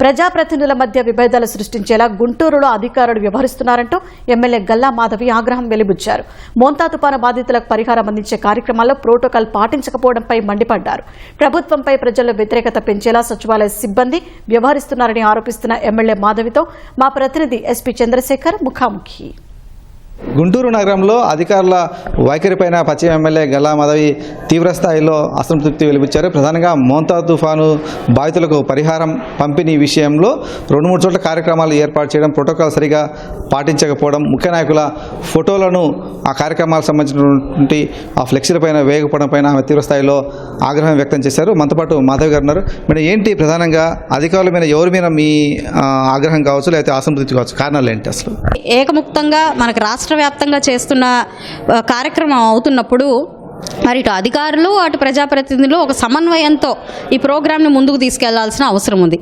ప్రజాప్రతినిధుల మధ్య విభేదాలు సృష్టించేలా గుంటూరులో అధికారులు వ్యవహరిస్తున్నారంటూ ఎమ్మెల్యే గల్లా మాధవి ఆగ్రహం వెలిబుచ్చారు. మోంతా తుపాను బాధితులకు పరిహారం అందించే కార్యక్రమాల్లో ప్రోటోకాల్ పాటించకపోవడంపై మండిపడ్డారు. ప్రభుత్వంపై ప్రజల్లో వ్యతిరేకత పెంచేలా సచివాలయ సిబ్బంది వ్యవహరిస్తున్నారని ఆరోపిస్తున్న ఎమ్మెల్యే మాధవితో మా ప్రతినిధి ఎస్పీ చంద్రశేఖర్ ముఖాముఖి. గుంటూరు నగరంలో అధికారుల వైఖరిపైన పశ్చిమ ఎమ్మెల్యే గల్లా మాధవి తీవ్రస్థాయిలో అసంతృప్తి వెలిపించారు. ప్రధానంగా మోంతా తుఫాను బాధితులకు పరిహారం పంపిణీ విషయంలో రెండు మూడు చోట్ల కార్యక్రమాలు ఏర్పాటు చేయడం ప్రోటోకాల్ సరిగా పాటించకపోవడం ముఖ్య నాయకుల ఫోటోలను ఆ కార్యక్రమాలకు సంబంధించినటువంటి ఆ ఫ్లెక్సీల పైన పైన ఆమె తీవ్రస్థాయిలో ఆగ్రహం వ్యక్తం చేశారు. మనతో పాటు మాధవి గారు ఉన్నారు. మేడం ఏంటి ప్రధానంగా అధికారుల మీద ఎవరి మీద మీ ఆగ్రహం కావచ్చు లేకపోతే అసంతృప్తి కావచ్చు? కారణాలు ఏంటి అసలు? ఏకముక్తంగా మనకు రాష్ట్ర వ్యాప్తంగా చేస్తున్న కార్యక్రమం అవుతున్నప్పుడు మరి ఇటు అధికారులు అటు ప్రజాప్రతినిధులు ఒక సమన్వయంతో ఈ ప్రోగ్రాంని ముందుకు తీసుకెళ్ళాల్సిన అవసరం ఉంది.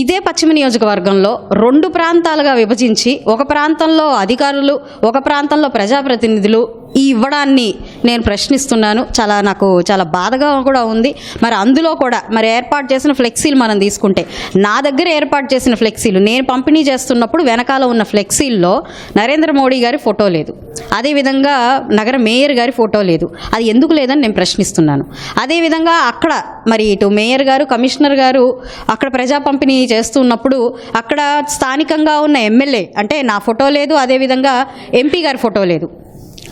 ఇదే పశ్చిమ నియోజకవర్గంలో రెండు ప్రాంతాలుగా విభజించి ఒక ప్రాంతంలో అధికారులు ఒక ప్రాంతంలో ప్రజాప్రతినిధులు ఈ ఇవ్వడాన్ని నేను ప్రశ్నిస్తున్నాను. చాలా నాకు చాలా బాధగా కూడా ఉంది. మరి అందులో కూడా మరి ఏర్పాటు చేసిన ఫ్లెక్సీలు మనం తీసుకుంటే నా దగ్గర ఏర్పాటు చేసిన ఫ్లెక్సీలు నేను పంపిణీ చేస్తున్నప్పుడు వెనకాల ఉన్న ఫ్లెక్సీల్లో నరేంద్ర మోడీ గారి ఫోటో లేదు. అదేవిధంగా నగర మేయర్ గారి ఫోటో లేదు. అది ఎందుకు లేదని నేను ప్రశ్నిస్తున్నాను. అదేవిధంగా అక్కడ మరి ఇటు మేయర్ గారు కమిషనర్ గారు అక్కడ ప్రజా పంపిణీ చేస్తున్నప్పుడు అక్కడ స్థానికంగా ఉన్న ఎమ్మెల్యే అంటే నా ఫోటో లేదు. అదేవిధంగా ఎంపీ గారి ఫోటో లేదు.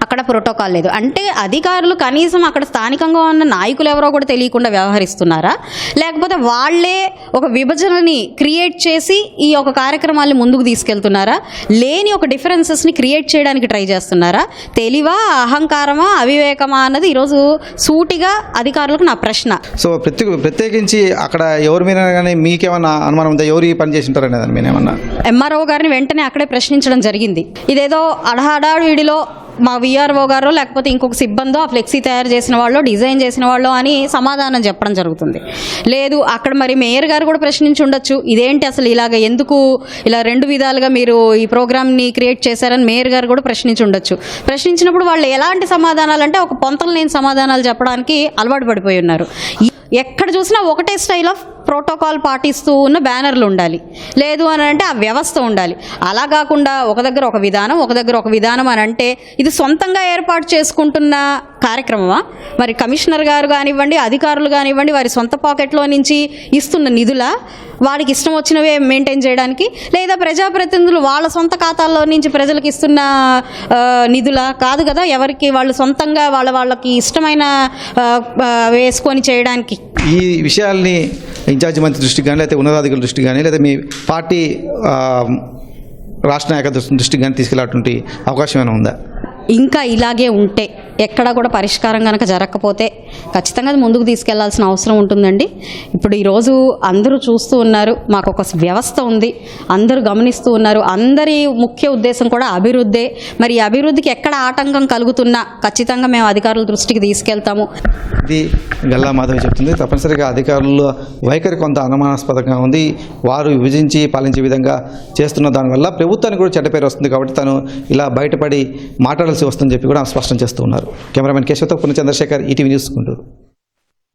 అక్కడ ప్రోటోకాల్ లేదు. అంటే అధికారులు కనీసం అక్కడ స్థానికంగా ఉన్న నాయకులు ఎవరో కూడా తెలియకుండా వ్యవహరిస్తున్నారా? లేకపోతే వాళ్ళే ఒక విభజనని క్రియేట్ చేసి ఈ ఒక కార్యక్రమాన్ని ముందుకు తీసుకెళ్తున్నారా? లేని ఒక డిఫరెన్సెస్ని క్రియేట్ చేయడానికి ట్రై చేస్తున్నారా? తెలివా అహంకారమా అవివేకమా అన్నది ఈరోజు సూటిగా అధికారులకు నా ప్రశ్న. సో ప్రత్యేక ప్రత్యేకించి అక్కడ ఎవరి మీద కానీ మీకేమన్నా అనుమానం ఉందా? ఎవరు పని చేసి ఉంటారనే దాని మీద ఏమన్నా? ఎంఆర్ఓ గారిని వెంటనే అక్కడే ప్రశ్నించడం జరిగింది. ఇదేదో అడహాడావిడిలో మా విఆర్ఓ గారో లేకపోతే ఇంకొక సిబ్బందో ఆ ఫ్లెక్సీ తయారు చేసిన వాళ్ళు డిజైన్ చేసిన వాళ్ళు అని సమాధానం చెప్పడం జరుగుతుంది. లేదు అక్కడ మరి మేయర్ గారు కూడా ప్రశ్నించి ఉండొచ్చు. ఇదేంటి అసలు ఇలాగ ఎందుకు ఇలా రెండు విధాలుగా మీరు ఈ ప్రోగ్రామ్ని క్రియేట్ చేశారని మేయర్ గారు కూడా ప్రశ్నించి ఉండొచ్చు. ప్రశ్నించినప్పుడు వాళ్ళు ఎలాంటి సమాధానాలు అంటే ఒక పొంతలు లేని సమాధానాలు చెప్పడానికి అలవాటు పడిపోయి ఉన్నారు. ఈ- ఎక్కడ చూసినా ఒకటే స్టైల్ ఆఫ్ ప్రోటోకాల్ పాటిస్తూ ఉన్న బ్యానర్లు ఉండాలి. లేదు అని అంటే ఆ వ్యవస్థ ఉండాలి. అలా కాకుండా ఒక దగ్గర ఒక విధానం ఒక దగ్గర ఒక విధానం అని అంటే ఇది సొంతంగా ఏర్పాటు చేసుకుంటున్న కార్యక్రమమా? మరి కమిషనర్ గారు కానివ్వండి అధికారులు కానివ్వండి వారి సొంత పాకెట్లో నుంచి ఇస్తున్న నిధుల వాడికి ఇష్టం వచ్చినవే మెయింటైన్ చేయడానికి? లేదా ప్రజాప్రతినిధులు వాళ్ళ సొంత ఖాతాల్లో నుంచి ప్రజలకు ఇస్తున్న నిధుల కాదు కదా? ఎవరికి వాళ్ళు సొంతంగా వాళ్ళ వాళ్ళకి ఇష్టమైన వేసుకొని చేయడానికి ఈ విషయాల్ని ఇన్ఛార్జి మంత్రి దృష్టికి కానీ లేకపోతే ఉన్నతాధికారుల దృష్టికి కానీ లేదా మీ పార్టీ రాష్ట్ర నాయకత్వ దృష్టికి కానీ తీసుకెళ్ళేటువంటి అవకాశం ఏమైనా ఉందా? ఇంకా ఇలాగే ఉంటే ఎక్కడా కూడా పరిష్కారం కనుక జరగకపోతే ఖచ్చితంగా అది ముందుకు తీసుకెళ్ళాల్సిన అవసరం ఉంటుందండి. ఇప్పుడు ఈరోజు అందరూ చూస్తూ ఉన్నారు మాకు ఒక వ్యవస్థ ఉంది అందరూ గమనిస్తూ ఉన్నారు. అందరి ముఖ్య ఉద్దేశం కూడా అభివృద్ధే. మరి ఈ అభివృద్ధికి ఎక్కడ ఆటంకం కలుగుతున్నా ఖచ్చితంగా మేము అధికారుల దృష్టికి తీసుకెళ్తాము. ఇది గల్లా మాధవి చెప్తుంది. తప్పనిసరిగా అధికారుల వైఖరి కొంత అనుమానాస్పదంగా ఉంది. వారు విభజించి పాలించే విధంగా చేస్తున్న దానివల్ల ప్రభుత్వానికి కూడా చెడ్డ పేరు వస్తుంది కాబట్టి తను ఇలా బయటపడి మాట్లాడాల్సి వస్తుందని చెప్పి కూడా స్పష్టం చేస్తూ ఉన్నారు. కెమెరామెన్ కేశవతో పుణ్య చంద్రశేఖర్ ఈటీవీ న్యూస్ గుంటూరు.